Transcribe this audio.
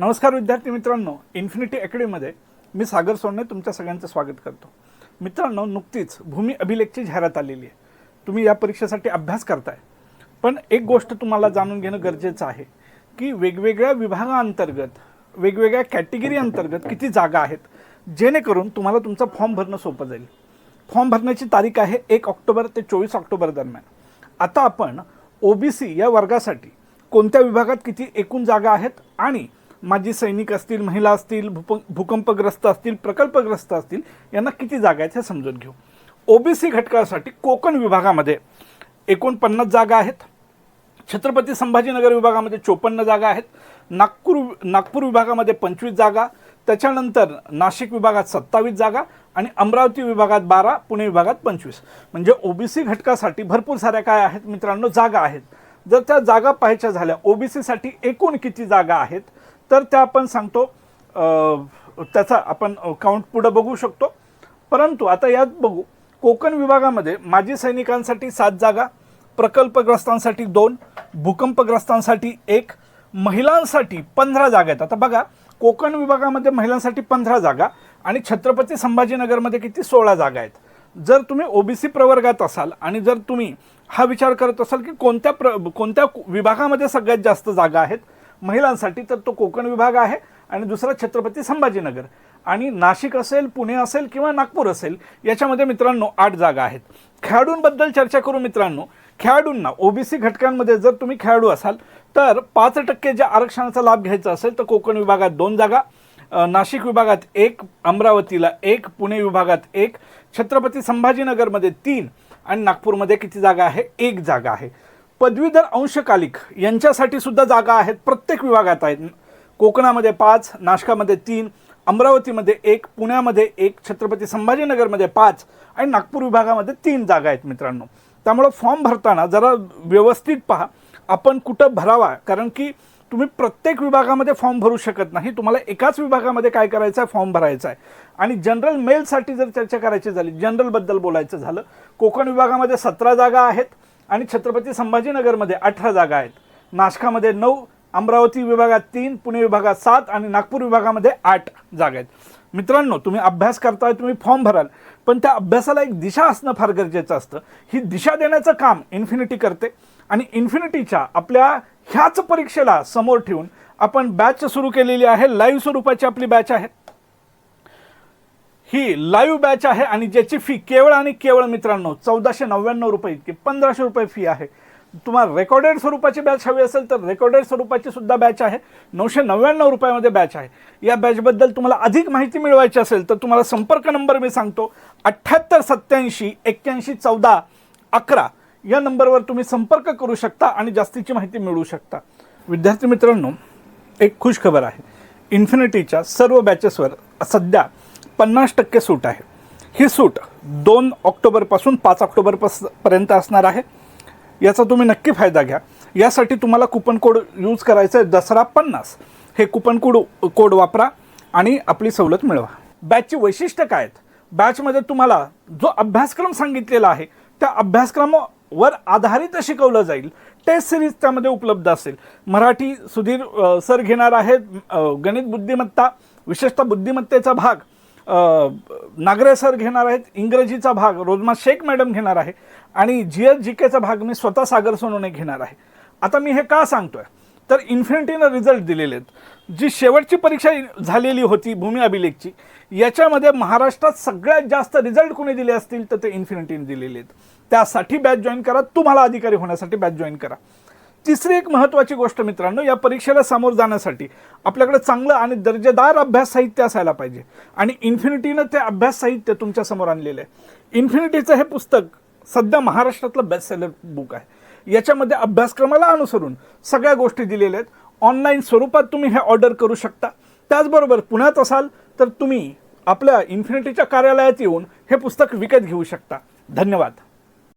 नमस्कार विद्यार्थी मित्रांनो इन्फिनिटी अकॅडमीमध्ये मी सागर सोडणे तुमच्या सगळ्यांचं स्वागत करतो. मित्रांनो नुकतीच भूमी अभिलेखची जाहिरात आलेली आहे. तुम्ही या परीक्षेसाठी अभ्यास करताय. पण एक गोष्ट तुम्हाला जाणून घेणं गरजेचं आहे की वेगवेगळ्या विभागाअंतर्गत वेगवेगळ्या कॅटेगरी अंतर्गत किती जागा आहेत जेणेकरून तुम्हाला तुमचा फॉर्म भरणं सोपं जाईल. फॉर्म भरण्याची तारीख आहे एक ऑक्टोबर ते चोवीस ऑक्टोबर दरम्यान. आता आपण ओबीसी या वर्गासाठी कोणत्या विभागात किती एकूण जागा आहेत आणि माजी सैनिक असतील महिला असतील भूप भूकंपग्रस्त असतील प्रकल्पग्रस्त असतील यांना किती जागा आहेत हे समजून घेऊ. ओबीसी घटकासाठी कोकण विभागामध्ये एकोणपन्नास जागा आहेत. छत्रपती संभाजीनगर विभागामध्ये चोपन्न जागा आहेत. नागपूर नागपूर विभागामध्ये पंचवीस जागा. त्याच्यानंतर नाशिक विभागात सत्तावीस जागा आणि अमरावती विभागात बारा पुणे विभागात पंचवीस. म्हणजे ओबीसी घटकासाठी भरपूर साऱ्या काय आहेत मित्रांनो? जागा आहेत. जर त्या जागा पाहायच्या झाल्या ओबीसीसाठी एकूण किती जागा आहेत? तर त्या आपण सांगतो त्याचा आपण काउंट पुढं बघू शकतो. परंतु आता यात बघू कोकण विभागामध्ये माजी सैनिकांसाठी सात जागा प्रकल्पग्रस्तांसाठी दोन भूकंपग्रस्तांसाठी एक महिलांसाठी पंधरा जागा आहेत. आता बघा कोकण विभागामध्ये महिलांसाठी पंधरा जागा आणि छत्रपती संभाजीनगरमध्ये किती? सोळा जागा आहेत. जर तुम्ही ओबीसी प्रवर्गात असाल आणि जर तुम्ही हा विचार करत असाल की कोणत्या प्र कोणत्या विभागामध्ये सगळ्यात जास्त जागा आहेत महिलांसाठी तर तो कोकण विभाग आहे आणि दुसरा छत्रपती संभाजीनगर. आणि नाशिक असेल पुणे असेल किंवा नागपूर असेल याच्यामध्ये मित्रांनो आठ जागा आहेत. खेळाडूंबद्दल चर्चा करू मित्रांनो. खेळाडूंना ओबीसी घटकांमध्ये जर तुम्ही खेळाडू असाल तर पाच टक्के ज्या आरक्षणाचा लाभ घ्यायचा असेल तर कोकण विभागात दोन जागा नाशिक विभागात एक अमरावतीला एक पुणे विभागात एक छत्रपती संभाजीनगरमध्ये तीन आणि नागपूरमध्ये किती जागा आहे? एक जागा आहे. पदवीधर अंशकालिक यांच्यासाठी सुद्धा जागा आहेत. प्रत्येक विभागात आहेत. कोकणामध्ये पाच नाशकामध्ये तीन अमरावतीमध्ये एक पुण्यामध्ये एक छत्रपती संभाजीनगरमध्ये पाच आणि नागपूर विभागामध्ये तीन जागा आहेत मित्रांनो. त्यामुळं फॉर्म भरताना जरा व्यवस्थित पहा. आपण कुठं भरावा? कारण की तुम्ही प्रत्येक विभागामध्ये फॉर्म भरू शकत नाही. तुम्हाला एकाच विभागामध्ये काय करायचं आहे फॉर्म भरायचा आहे आणि जनरल मेलसाठी जर चर्चा करायची झाली जनरलबद्दल बोलायचं झालं कोकण विभागामध्ये सतरा जागा आहेत. आणि छत्रपती संभाजीनगरमध्ये अठरा जागा आहेत. नाशकामध्ये नऊ अमरावती विभागात तीन पुणे विभागात सात आणि नागपूर विभागामध्ये आठ जागा आहेत. मित्रांनो तुम्ही अभ्यास करताय तुम्ही फॉर्म भराल पण त्या अभ्यासाला एक दिशा असणं फार गरजेचं असतं. ही दिशा देण्याचं काम इन्फिनिटी करते आणि इन्फिनिटीच्या आपल्या ह्याच परीक्षेला समोर ठेवून आपण बॅच सुरू केलेली आहे लाईव्ह स्वरूपाची आपली बॅच आहे. ही लाईव्ह बॅच आहे आणि ज्याची फी केवळ आणि केवळ मित्रांनो चौदाशे नव्याण्णव रुपये इतकी पंधराशे रुपये फी आहे. तुम्हाला रेकॉर्डेड स्वरूपाची बॅच हवी असेल तर रेकॉर्डेड स्वरूपाची सुद्धा बॅच आहे. नऊशे नव्याण्णव रुपयामध्ये बॅच आहे. या बॅचबद्दल तुम्हाला अधिक माहिती मिळवायची असेल तर तुम्हाला संपर्क नंबर मी सांगतो. अठ्ठ्याहत्तर सत्याऐंशी एक्क्याऐंशी चौदा अकरा या नंबरवर तुम्ही संपर्क करू शकता आणि जास्तीची माहिती मिळवू शकता. विद्यार्थी मित्रांनो एक खुश खबर आहे. इन्फिनिटीच्या सर्व बॅचेसवर सध्या पन्नास टक्के सूट आहे. ही सूट दोन ऑक्टोबरपासून पाच ऑक्टोबरपास पर्यंत असणार आहे. याचा तुम्ही नक्की फायदा घ्या. यासाठी तुम्हाला कुपन कोड यूज करायचं आहे दसरा पन्नास. हे कुपन कोड कोड वापरा आणि आपली सवलत मिळवा. बॅचची वैशिष्ट्य काय आहेत? बॅचमध्ये तुम्हाला जो अभ्यासक्रम सांगितलेला आहे त्या अभ्यासक्रमावर आधारित शिकवलं जाईल. टेस्ट सिरीज त्यामध्ये उपलब्ध असेल. मराठी सुधीर सर घेणार आहेत गणित बुद्धिमत्ता विशेषतः बुद्धिमत्तेचा भाग. नागरे सर घेणार आहेत इंग्रजीचा भाग रोजमा शेख मॅडम घेणार आहे आणि जी एस जी केचा भाग मी स्वतः सागर सोनवणे घेणार आहे. आता मी हे का सांगतोय? तर इन्फिनिटीनं रिझल्ट दिलेले आहेत. जी शेवटची परीक्षा झालेली होती भूमी अभिलेखची याच्यामध्ये महाराष्ट्रात सगळ्यात जास्त रिझल्ट कोणी दिले असतील तर ते इन्फिनिटीने दिलेले आहेत. त्यासाठी बॅच जॉईन करा तुम्हाला अधिकारी होण्यासाठी बॅच जॉईन करा. तिसरी एक महत्त्वाची गोष्ट मित्रांनो या परीक्षेला सामोर जाण्यासाठी आपल्याकडे चांगलं आणि दर्जेदार अभ्यास साहित्य असायला पाहिजे. आणि इन्फिनिटीनं ते अभ्यास साहित्य तुमच्यासमोर आणलेलं आहे. इन्फिनिटीचं हे पुस्तक सध्या महाराष्ट्रातलं बेस्ट सेलर बुक आहे. याच्यामध्ये अभ्यासक्रमाला अनुसरून सगळ्या गोष्टी दिलेल्या आहेत. ऑनलाईन स्वरूपात तुम्ही हे ऑर्डर करू शकता. त्याचबरोबर पुण्यात असाल तर तुम्ही आपल्या इन्फिनिटीच्या कार्यालयात येऊन हे पुस्तक विकत घेऊ शकता. धन्यवाद.